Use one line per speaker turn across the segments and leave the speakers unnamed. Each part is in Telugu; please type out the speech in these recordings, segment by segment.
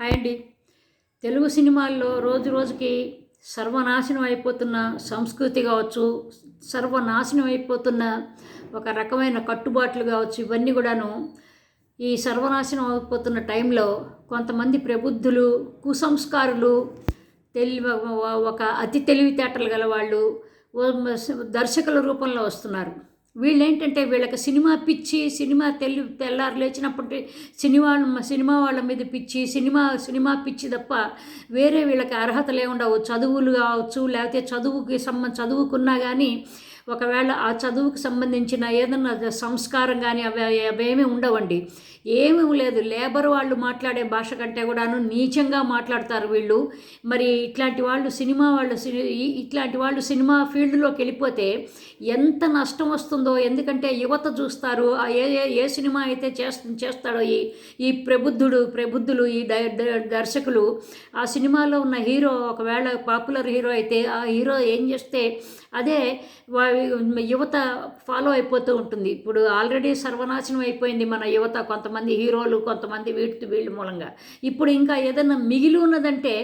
హాయ్ అండి. తెలుగు సినిమాల్లో రోజు రోజుకి సర్వనాశనం అయిపోతున్న సంస్కృతి కావచ్చు సర్వనాశనం అయిపోతున్న ఒక రకమైన కట్టుబాట్లు కావచ్చు ఇవన్నీ కూడాను ఈ సర్వనాశనం అయిపోతున్న టైంలో కొంతమంది ప్రబుద్ధులు కుసంస్కారులు తెలివి ఒక అతి తెలివితేటలు గల వాళ్ళు దర్శకుల రూపంలో వస్తున్నారు. వీళ్ళేంటంటే వీళ్ళకి సినిమా పిచ్చి సినిమా తెల్లి తెల్లారు లేచినప్పటి సినిమా సినిమా వాళ్ళ మీద పిచ్చి సినిమా సినిమా పిచ్చి తప్ప వేరే వీళ్ళకి అర్హతలు ఉండవు చదువులు కావచ్చు లేకపోతే చదువుకి సంబంధ చదువుకున్నా కానీ ఒకవేళ ఆ చదువుకు సంబంధించిన ఏదన్నా సంస్కారం కానీ అవి అవేమీ ఉండవండి. ఏమీ లేదు. లేబర్ వాళ్ళు మాట్లాడే భాష కంటే కూడాను నీచంగా మాట్లాడతారు వీళ్ళు. మరి ఇట్లాంటి వాళ్ళు సినిమా వాళ్ళు ఇట్లాంటి వాళ్ళు సినిమా ఫీల్డ్లోకి వెళ్ళిపోతే ఎంత నష్టం వస్తుందో ఎందుకంటే యువత చూస్తారు ఏ ఏ సినిమా అయితే చేస్తు చేస్తాడో ఈ ఈ ప్రబుద్ధుడు ప్రబుద్ధులు ఈ దర్శకులు ఆ సినిమాలో ఉన్న హీరో ఒకవేళ పాపులర్ హీరో అయితే ఆ హీరో ఏం చేస్తే అదే యువత ఫాలో అయిపోతూ ఉంటుంది. ఇప్పుడు ఆల్రెడీ సర్వనాశనం అయిపోయింది మన యువత కొంత కొంతమంది హీరోలు కొంతమంది వీటి వీళ్ళ మూలంగా. ఇప్పుడు ఇంకా ఏదైనా మిగిలి ఉన్నదంటే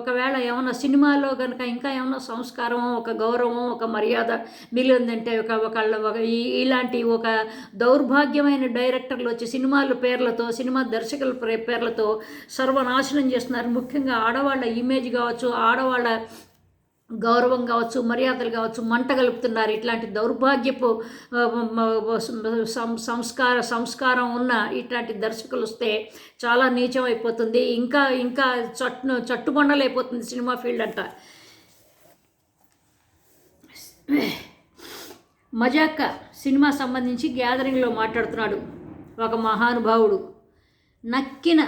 ఒకవేళ ఏమైనా సినిమాలో కనుక ఇంకా ఏమైనా సంస్కారం ఒక గౌరవం ఒక మర్యాద మిగిలిందంటే ఒక ఒకళ్ళ ఒక ఇలాంటి ఒక దౌర్భాగ్యమైన డైరెక్టర్లు వచ్చి సినిమాల పేర్లతో సినిమా దర్శకుల పేర్లతో సర్వనాశనం చేస్తున్నారు. ముఖ్యంగా ఆడవాళ్ళ ఇమేజ్ కావచ్చు ఆడవాళ్ళ గౌరవం కావచ్చు మర్యాదలు కావచ్చు మంట కలుపుతున్నారు. ఇట్లాంటి దౌర్భాగ్యపు సంస్కార సంస్కారం ఉన్న ఇట్లాంటి దర్శకులు వస్తే చాలా నీచం అయిపోతుంది. ఇంకా ఇంకా చట్టు చట్టుబండలైపోతుంది సినిమా ఫీల్డ్ అంట మజాక్క సినిమా సంబంధించి గ్యాదరింగ్లో మాట్లాడుతున్నాడు ఒక మహానుభావుడు. నక్కిన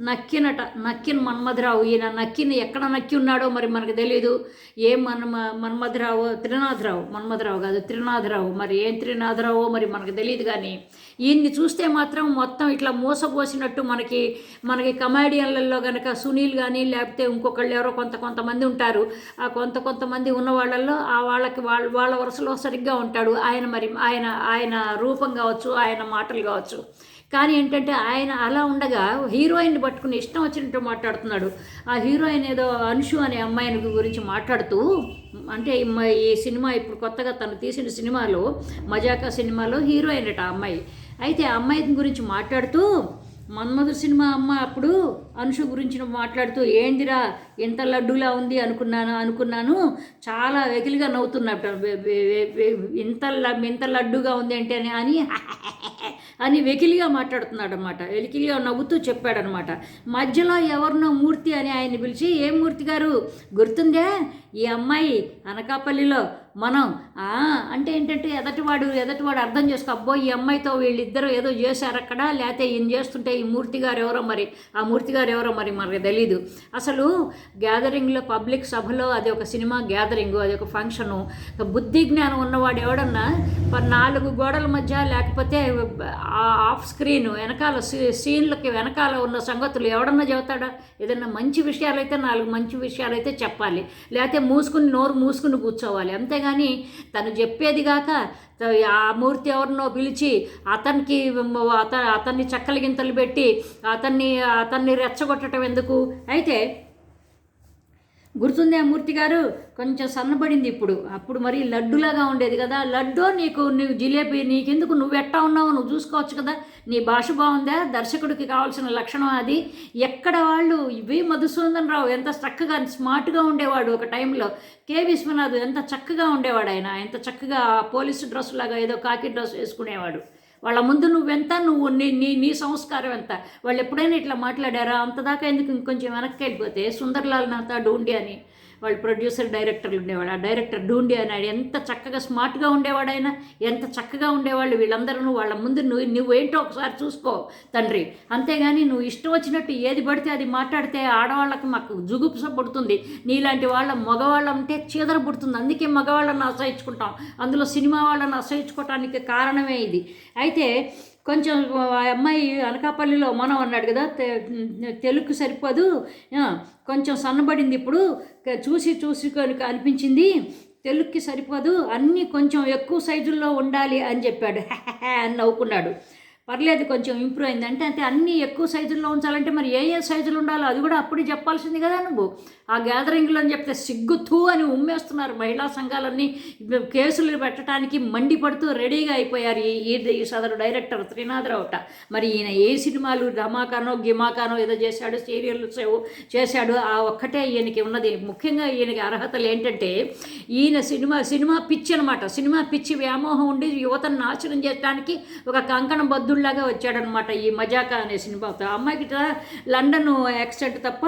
నక్కినట నక్కిన మన్మధరావు. ఈయన నక్కిన ఎక్కడ నక్కి ఉన్నాడో మరి మనకు తెలియదు ఏం మన మన్మధరావు త్రినాథరావు? మన్మధరావు కాదు త్రినాథరావు. మరి ఏం త్రినాథరావో మరి మనకు తెలియదు కానీ ఈయన్ని చూస్తే మాత్రం మొత్తం ఇట్లా మోసపోసినట్టు మనకి మనకి కమాడియన్లలో కనుక సునీల్ కానీ లేకపోతే ఇంకొకళ్ళు ఎవరో కొంత కొంతమంది ఉంటారు. ఆ కొంత కొంతమంది ఉన్న వాళ్ళల్లో ఆ వాళ్ళకి వాళ్ళ వాళ్ళ వరుసలో సరిగ్గా ఉంటాడు. ఆయన మరి ఆయన ఆయన రూపం కావచ్చు ఆయన మాటలు కావచ్చు. కానీ ఏంటంటే ఆయన అలా ఉండగా హీరోయిన్ పట్టుకుని ఇష్టం వచ్చినట్టు మాట్లాడుతున్నాడు. ఆ హీరోయిన్ ఏదో అనుషు అనే అమ్మాయిని గురించి మాట్లాడుతూ అంటే ఈ సినిమా ఇప్పుడు కొత్తగా తను తీసిన సినిమాలో మజాకా సినిమాలో హీరోయిన్ అట అమ్మాయి. అయితే ఆ అమ్మాయి గురించి మాట్లాడుతూ మన్మధుడు సినిమా అమ్మ అప్పుడు అనుషు గురించి మాట్లాడుతూ ఏందిరా ఎంత లడ్డులా ఉంది అనుకున్నాను అనుకున్నాను. చాలా వెకిలిగా నవ్వుతున్నట్టు. ఇంత ఇంత లడ్డుగా ఉంది అంటే అని అని అని వెకిలిగా మాట్లాడుతున్నాడు అనమాట వెకిలిగా నవ్వుతూ చెప్పాడనమాట మధ్యలో ఎవరినో మూర్తి అని ఆయన పిలిచి ఏ మూర్తి గారు గుర్తుందే? ఈ అమ్మాయి అనకాపల్లిలో మనం అంటే ఏంటంటే ఎదటివాడు ఎదటివాడు అర్థం చేసుకో అబ్బో ఈ అమ్మాయితో వీళ్ళిద్దరూ ఏదో చేశారు అక్కడ లేకపోతే ఈయన చేస్తుంటే ఈ మూర్తి గారు ఎవరో మరి ఆ మూర్తి గారు ఎవరో మరి మనకు తెలీదు. అసలు గ్యాదరింగ్లో పబ్లిక్ సభలో అది ఒక సినిమా గ్యాదరింగ్ అది ఒక ఫంక్షను. బుద్ధి జ్ఞానం ఉన్నవాడు ఎవడన్నా నాలుగు గోడల మధ్య లేకపోతే ఆఫ్ స్క్రీన్ వెనకాల సీన్లకి వెనకాల ఉన్న సంగతులు ఎవడన్నా చెబుతాడా? ఏదన్నా మంచి విషయాలు అయితే నాలుగు మంచి విషయాలు అయితే చెప్పాలి. లేకపోతే మూసుకుని నోరు మూసుకుని కూర్చోవాలి. కానీ తను చెప్పేది కాక ఆ మూర్తి ఎవరినో పిలిచి అతనికి అత అతన్ని చక్కలి గింతలు పెట్టి అతన్ని అతన్ని రెచ్చగొట్టడం ఎందుకు? అయితే గుర్తుందే మూర్తి గారు? కొంచెం సన్నబడింది ఇప్పుడు. అప్పుడు మరి లడ్డులాగా ఉండేది కదా. లడ్డు నీకు నువ్వు జిలేబీ నీకెందుకు? నువ్వు ఎట్టా ఉన్నావు నువ్వు చూసుకోవచ్చు కదా. నీ భాష బాగుందా? దర్శకుడికి కావాల్సిన లక్షణం అది. ఎక్కడ వాళ్ళు? ఇవి మధుసూదన్ రావు ఎంత చక్కగా స్మార్ట్గా ఉండేవాడు ఒక టైంలో. కే విశ్వనాథ్ ఎంత చక్కగా ఉండేవాడు ఆయన. ఎంత చక్కగా పోలీసు డ్రెస్ లాగా ఏదో కాకి డ్రెస్ వేసుకునేవాడు. వాళ్ళ ముందు నువ్వెంత? నువ్వు నీ నీ నీ సంస్కారం ఎంత? వాళ్ళు ఎప్పుడైనా ఇట్లా మాట్లాడారా? అంతదాకా ఎందుకు ఇంకొంచెం వెనక్కి వెళ్ళిపోతే? సుందర్లాల్ నాథ డోండి అని. వాళ్ళు ప్రొడ్యూసర్ డైరెక్టర్లు ఉండేవాడు. ఆ డైరెక్టర్ డూండి అన్నాడు ఎంత చక్కగా స్మార్ట్గా ఉండేవాడు ఆయన ఎంత చక్కగా ఉండేవాళ్ళు వీళ్ళందరూ వాళ్ళ ముందు నువ్వు నువ్వేంటో ఒకసారి చూసుకో తండ్రి. అంతేగాని నువ్వు ఇష్టం వచ్చినట్టు ఏది పడితే అది మాట్లాడితే ఆడవాళ్ళకి మాకు జుగుప్స పుడుతుంది. నీలాంటి వాళ్ళ మగవాళ్ళ ఉంటే చీదర పుడుతుంది. అందుకే మగవాళ్ళని అసహించుకుంటాం అందులో సినిమా వాళ్ళని అసహించుకోవటానికి కారణమే ఇది. అయితే కొంచెం ఆ అమ్మాయి అనకాపల్లిలో మనం అన్నాడు కదా తెలుగు సరిపోదు. కొంచెం సన్నబడింది ఇప్పుడు. చూసి చూసి అనిపించింది తెలుగుకి సరిపోదు అన్నీ కొంచెం ఎక్కువ సైజుల్లో ఉండాలి అని చెప్పాడు. అని నవ్వుకున్నాడు. పర్లేదు కొంచెం ఇంప్రూవ్ అయింది అంటే అంటే అన్నీ ఎక్కువ సైజుల్లో ఉంచాలంటే మరి ఏ ఏ సైజులు ఉండాలో అది కూడా అప్పుడు చెప్పాల్సింది కదా నువ్వు. ఆ గ్యాదరింగ్లో అని చెప్తే సిగ్గుతూ అని ఉమ్మేస్తున్నారు మహిళా సంఘాలన్నీ. కేసులు పెట్టడానికి మండిపడుతూ రెడీగా అయిపోయారు ఈ ఈ- సదరు డైరెక్టర్ శ్రీనాథరావుట మరి ఈయన ఏ సినిమాలు ధమాకానో గిమాకానో ఏదో చేశాడు సీరియల్స్ చేశాడు ఆ ఒక్కటే ఈయనకి ఉన్నది. ముఖ్యంగా ఈయనకి అర్హతలు ఏంటంటే ఈయన సినిమా సినిమా పిచ్చి అనమాట సినిమా పిచ్చి వ్యామోహం ఉండి యువతను నాశనం చేయడానికి ఒక కంకణ బద్దుల్లాగా వచ్చాడనమాట ఈ మజాకా అనే సినిమాతో అమ్మాయికి ఇట్లా లండన్ యాక్సెంట్ తప్ప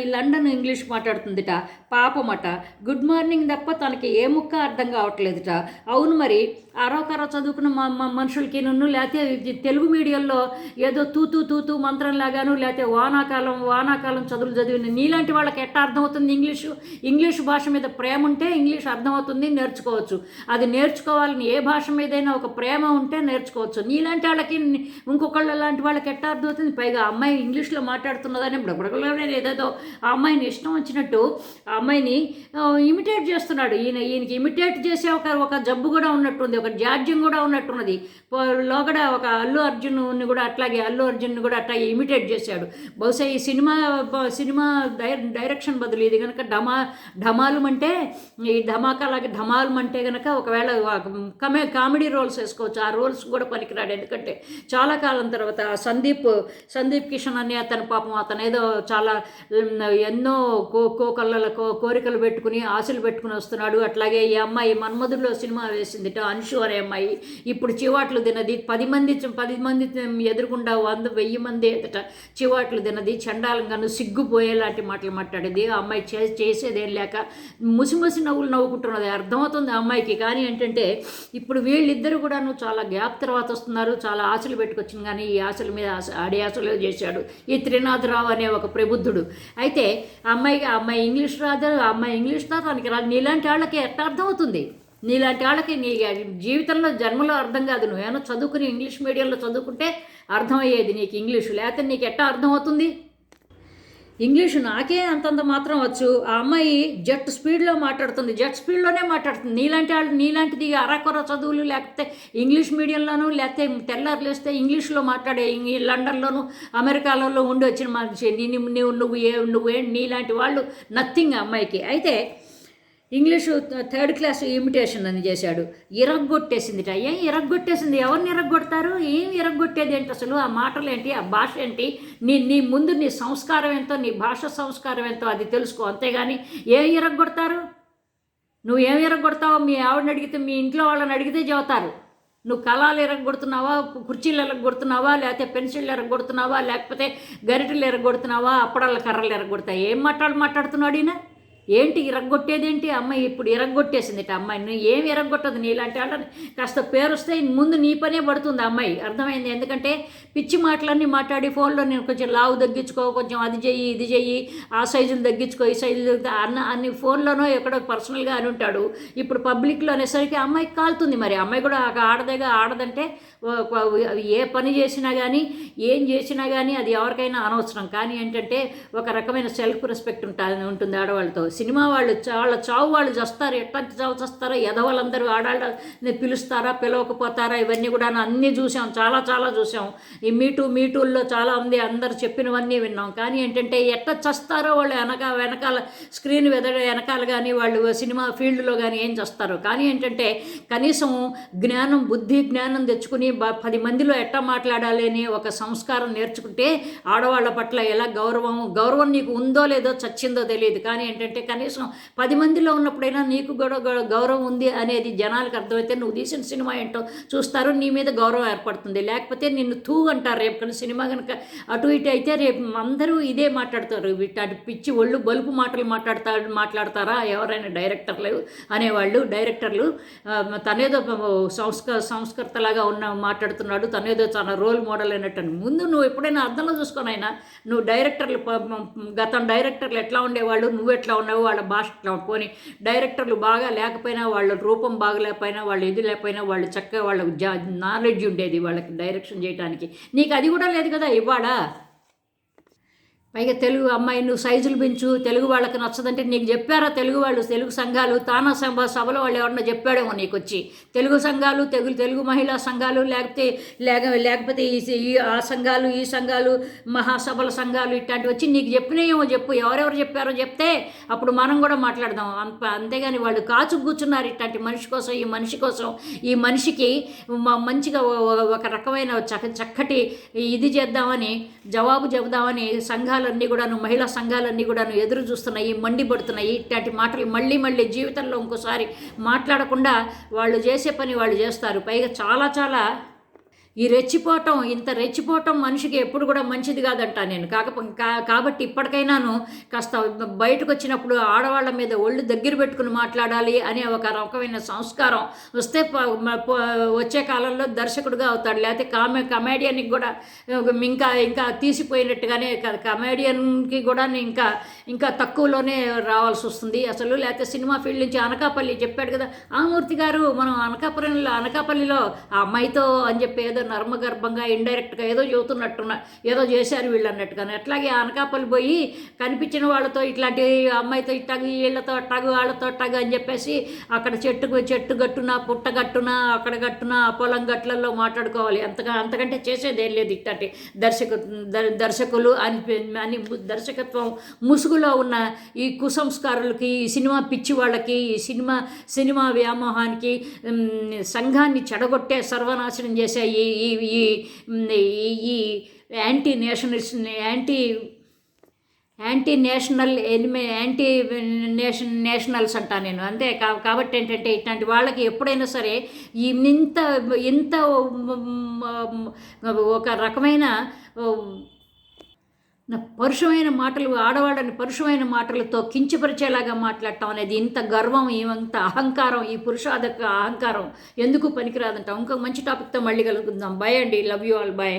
ఈ లండన్ ఇంగ్లీష్ మాట్లాడుతుందిట. పాపమట. గుడ్ మార్నింగ్ తప్ప తనకి ఏ ముక్క అర్థం కావట్లేదుట. అవును మరి అరోకరో చదువుకున్న మా మా మనుషులకి నన్ను లేకపోతే తెలుగు మీడియంలో ఏదో తూతూ తూతూ మంత్రంలాగాను లేకపోతే వానాకాలం వానాకాలం చదువులు చదివిన నీలాంటి వాళ్ళకి ఎట్ట అర్థమవుతుంది ఇంగ్లీషు? ఇంగ్లీష్ భాష మీద ప్రేమ ఉంటే ఇంగ్లీష్ అర్థమవుతుంది నేర్చుకోవచ్చు. అది నేర్చుకోవాలని ఏ భాష మీదైనా ఒక ప్రేమ ఉంటే నేర్చుకోవచ్చు. నీలాంటి వాళ్ళకి ఇంకొకళ్ళ లాంటి వాళ్ళకి ఎట్ట అర్థమవుతుంది? పైగా అమ్మాయి ఇంగ్లీష్లో మాట్లాడుతున్నదని బుడబుడలోనే ఏదేదో ఆ అమ్మాయిని ఇష్టం వచ్చినట్టు ఆ అమ్మాయిని ఇమిటేట్ చేస్తున్నాడు. ఈయన ఈయనకి ఇమిటేట్ చేసే ఒక ఒక జబ్బు కూడా ఉన్నట్టుంది ఒక జాడ్యం కూడా ఉన్నట్టున్నది. లోగడ ఒక అల్లు అర్జున్ని కూడా అట్లాగే అల్లు అర్జున్ని కూడా అట్లాగే ఇమిటేట్ చేశాడు. బహుశా ఈ సినిమా సినిమా డై డైరెక్షన్ బదులు ఇది కనుక ఢమా ఢమాలు అంటే ఈ ధమాకాలాగా ధమాలు అంటే కనుక ఒకవేళ కమే కామెడీ రోల్స్ వేసుకోవచ్చు. ఆ రోల్స్ కూడా పనికిరాడు. ఎందుకంటే చాలా కాలం తర్వాత సందీప్ సందీప్ కిషన్ అనే అతను పాపం అతను ఏదో చాలా ఎన్నో కో కోకళ్ళ కోరికలు పెట్టుకుని ఆశలు పెట్టుకుని వస్తున్నాడు. అట్లాగే ఈ అమ్మాయి మన్మధుడిలో సినిమా వేసిందిట అంశు అనే అమ్మాయి. ఇప్పుడు చివాట్లు తినది పది మంది పది మంది ఎదురుగుండా వంద వెయ్యి మంది ఎదుట చివాట్లు తినది చండాలంగాను సిగ్గుపోయేలాంటి మాటలు మాట్లాడేది. ఆ అమ్మాయి చే చేసేదేం లేక ముసిముసి నవ్వులు నవ్వుకుంటున్నది. అర్థమవుతుంది ఆ అమ్మాయికి. కానీ ఏంటంటే ఇప్పుడు వీళ్ళిద్దరు కూడాను చాలా గ్యాప్ తర్వాత వస్తున్నారు. చాలా ఆశలు పెట్టుకొచ్చింది కానీ ఈ ఆశల మీద ఆశ ఆడే ఆశలు చేశాడు. ఈ త్రినాథరావు అనే ఒక ప్రబుద్ధుడు. అయితే అమ్మాయి అమ్మాయికి అమ్మాయి ఇంగ్లీష్ రాదు కాదు అమ్మాయి ఇంగ్లీష్ తనకి రాదు నీలాంటి వాళ్ళకి ఎట్లా అర్థమవుతుంది? నీలాంటి వాళ్ళకి నీ జీవితంలో జన్మలో అర్థం కాదు. నువ్వేమో చదువుకుని ఇంగ్లీష్ మీడియంలో చదువుకుంటే అర్థమయ్యేది నీకు ఇంగ్లీషు లేకపోతే నీకు ఎట్లా అర్థమవుతుంది? ఇంగ్లీషు నాకే అంతంత మాత్రం వచ్చు. ఆ అమ్మాయి జట్ స్పీడ్లో మాట్లాడుతుంది. జట్ స్పీడ్లోనే మాట్లాడుతుంది. నీలాంటి వాళ్ళు నీలాంటిది అరకొర చదువులు లేకపోతే ఇంగ్లీష్ మీడియంలోనూ లేకపోతే తెల్లారు వేస్తే ఇంగ్లీష్లో మాట్లాడే లండన్లోనూ అమెరికాలలో ఉండి వచ్చిన మనిషి నీ నీ- నువ్వు నువ్వు ఏ నువ్వే నీలాంటి వాళ్ళు నథింగ్ అమ్మాయికి. అయితే ఇంగ్లీషు థర్డ్ క్లాస్ ఇమిటేషన్ అని చేశాడు. ఇరగ్గొట్టేసిందిట. ఏం ఇరగ్గొట్టేసింది? ఎవరిని ఇరగ్గొడతారు? ఏం ఇరగ్గొట్టేది ఏంటి అసలు? ఆ మాటలు ఏంటి? ఆ భాష ఏంటి? నీ నీ ముందు నీ సంస్కారం ఎంతో నీ భాష సంస్కారం ఎంతో అది తెలుసుకో. అంతేగాని ఏం ఇరగ్గొడతారు? నువ్వు ఏం ఇరగ్గొడతావో మీ ఆవిడని అడిగితే మీ ఇంట్లో వాళ్ళని అడిగితే చెబుతారు. నువ్వు కళాలు ఎరగొడుతున్నావా కుర్చీలు ఎరగొడుతున్నావా లేకపోతే పెన్సిళ్ళు ఎరగొడుతున్నావా లేకపోతే గరిటెలు ఎరగొడుతున్నావా అప్పడాల కర్రలు ఎరగొడతాయి ఏం మాట్లాడు మాట్లాడుతున్నాడు ఈయన? ఏంటి ఇరగొట్టేదేంటి? అమ్మాయి ఇప్పుడు ఇరగొట్టేసింది అమ్మాయి. నువ్వు ఏం ఇరగొట్టదు నీలాంటి వాళ్ళని? కాస్త పేరు వస్తే ముందు నీ పనే పడుతుంది అమ్మాయి. అర్థమైంది? ఎందుకంటే పిచ్చి మాటలన్నీ మాట్లాడి ఫోన్లో నేను కొంచెం లావు తగ్గించుకో కొంచెం అది చెయ్యి ఇది చెయ్యి ఆ సైజులు తగ్గించుకో ఈ సైజు అన్న అన్ని ఫోన్లోనో ఎక్కడో పర్సనల్గా అని ఉంటాడు. ఇప్పుడు పబ్లిక్లో అనేసరికి అమ్మాయికి కాలుతుంది మరి. అమ్మాయి కూడా ఆడదేగా ఆడదంటే ఏ పని చేసినా కానీ ఏం చేసినా కానీ అది ఎవరికైనా అనవసరం. కానీ ఏంటంటే ఒక రకమైన సెల్ఫ్ రెస్పెక్ట్ ఉంటుంది ఉంటుంది ఆడవాళ్ళతో. సినిమా వాళ్ళు వాళ్ళ చావు వాళ్ళు చస్తారు. ఎట్లాంటి చావు చస్తారో ఎదవాళ్ళందరూ ఆడవాళ్ళని పిలుస్తారా పిలవకపోతారా ఇవన్నీ కూడా అన్నీ చూసాం. చాలా చాలా చూసాం. ఈ మీటూ మీటూల్లో చాలా ఉంది అందరు చెప్పినవన్నీ విన్నాం. కానీ ఏంటంటే ఎట్లా చస్తారో వాళ్ళు వెనక వెనకాల స్క్రీన్ వెదడ వెనకాల కానీ వాళ్ళు సినిమా ఫీల్డ్లో కానీ ఏం చేస్తారు. కానీ ఏంటంటే కనీసం జ్ఞానం బుద్ధి జ్ఞానం తెచ్చుకుని పది మందిలో ఎట్లా మాట్లాడాలి అని ఒక సంస్కారం నేర్చుకుంటే ఆడవాళ్ళ పట్ల ఎలా గౌరవం గౌరవం నీకు ఉందో లేదో చచ్చిందో తెలియదు. కానీ ఏంటంటే కనీసం పది మందిలో ఉన్నప్పుడైనా నీకు కూడా గౌరవం ఉంది అనేది జనాలకు అర్థమైతే నువ్వు తీసిన సినిమా ఏంటో చూస్తారు నీ మీద గౌరవం ఏర్పడుతుంది. లేకపోతే నిన్ను తూ అంటారు రేపు కానీ సినిమా కనుక అటు ఇటు అయితే రేపు అందరూ ఇదే మాట్లాడతారు. అటు పిచ్చి ఒళ్ళు బలుపు మాటలు మాట్లాడతా మాట్లాడతారా? ఎవరైనా డైరెక్టర్లు అనేవాళ్ళు డైరెక్టర్లు తనేదో సంస్క సంస్కర్తలాగా ఉన్న మాట్లాడుతున్నాడు తనేదో తన రోల్ మోడల్ అయినట్టు. ముందు నువ్వు ఎప్పుడైనా అర్థంలో చూసుకొని అయినా నువ్వు డైరెక్టర్లు గతం డైరెక్టర్లు ఎట్లా ఉండేవాళ్ళు నువ్వు ఎట్లా ఉన్నావు వాళ్ళ భాష పోనీ డైరెక్టర్లు బాగా లేకపోయినా వాళ్ళ రూపం బాగలేకపోయినా వాళ్ళు ఇది లేకపోయినా వాళ్ళు చక్కగా వాళ్ళ జా నాలెడ్జ్ ఉండేది వాళ్ళకి డైరెక్షన్ చేయడానికి నీకు అది కూడా లేదు కదా ఇవాడా పైగా తెలుగు అమ్మాయి నువ్వు సైజులు పెంచు తెలుగు వాళ్ళకి నచ్చదంటే నీకు చెప్పారా తెలుగు వాళ్ళు తెలుగు సంఘాలు తానా సభ సభలో వాళ్ళు ఎవరన్నా చెప్పాడేమో నీకు వచ్చి. తెలుగు సంఘాలు తెలుగు తెలుగు మహిళా సంఘాలు లేకపోతే లేక లేకపోతే ఈ ఆ సంఘాలు ఈ సంఘాలు మహాసభల సంఘాలు ఇట్లాంటివి వచ్చి నీకు చెప్పినాయేమో చెప్పు. ఎవరెవరు చెప్పారో చెప్తే అప్పుడు మనం కూడా మాట్లాడదాం. అంత అంతేగాని వాళ్ళు కాచు కూర్చున్నారు ఇట్లాంటి మనిషి కోసం ఈ మనిషి కోసం. ఈ మనిషికి మంచిగా ఒక రకమైన చక్క చక్కటి ఇది చేద్దామని జవాబు చెబుదామని సంఘాలు సంఘాలన్నీ కూడాను మహిళా సంఘాలన్నీ కూడాను ఎదురు చూస్తున్నాయి మండిపడుతున్నాయి ఇట్లాంటి మాటలు మళ్ళీ మళ్ళీ జీవితంలో ఇంకోసారి మాట్లాడకుండా వాళ్ళు చేసే పని వాళ్ళు చేస్తారు. పైగా చాలా చాలా ఈ రెచ్చిపోవటం ఇంత రెచ్చిపోవటం మనిషికి ఎప్పుడు కూడా మంచిది కాదంట నేను. కాకపో కా- కాబట్టి ఇప్పటికైనాను కాస్త బయటకు వచ్చినప్పుడు ఆడవాళ్ళ మీద ఒళ్ళు దగ్గర పెట్టుకుని మాట్లాడాలి అనే ఒక రకమైన సంస్కారం వస్తే వచ్చే కాలంలో దర్శకుడుగా అవుతాడు. లేకపోతే కామె కమేడియన్కి కూడా ఇంకా ఇంకా తీసిపోయినట్టుగానే కమేడియన్కి కూడా ఇంకా ఇంకా తక్కువలోనే రావాల్సి వస్తుంది. అసలు లేకపోతే సినిమా ఫీల్డ్ నుంచి అనకాపల్లి చెప్పాడు కదా ఆ మూర్తి గారు మనం అనకాపురంలో అనకాపల్లిలో ఆ అమ్మాయితో అని చెప్పి ఏదో నర్మగర్భంగా ఇండైరెక్ట్గా ఏదో చెబుతున్నట్టున్న ఏదో చేశారు వీళ్ళు అన్నట్టుగానే అట్లాగే అనకాపల్లి పోయి కనిపించిన వాళ్ళతో ఇట్లాంటి అమ్మాయితో ఇట్టగు వీళ్ళతో అట్టగు వాళ్ళతో అట్టగు అని చెప్పేసి అక్కడ చెట్టుకు చెట్టు గట్టున పుట్ట గట్టున అక్కడ గట్టున పొలం గట్లలో మాట్లాడుకోవాలి. అంతగా అంతకంటే చేసేది ఏం లేదు ఇట్లాంటి దర్శకు దర్- దర్శకులు అని అని దర్శకత్వం ముసుగులో ఉన్న ఈ కుసంస్కారులకి ఈ సినిమా పిచ్చి వాళ్ళకి ఈ సినిమా సినిమా వ్యామోహానికి సంఘాన్ని చెడగొట్టే సర్వనాశనం చేసే ఈ ఈ ఈ ఈ- anti nationalist anti anti national enemy anti nation nationals అంటా నేను. అంతే కా- కాబట్టి ఏంటంటే ఇట్లాంటి వాళ్ళకి ఎప్పుడైనా సరే ఇంత ఇంత ఒక రకమైన పరుషమైన మాటలు ఆడవాళ్ళని పరుషమైన మాటలతో కించపరిచేలాగా మాట్లాడటం అనేది ఇంత గర్వం ఇంత అహంకారం ఈ పురుషాధక అహంకారం ఎందుకు పనికిరాదంట ఇంకొక మంచి టాపిక్తో మళ్ళీ కలుగుకుందాం బై అండి. Love you all. బై.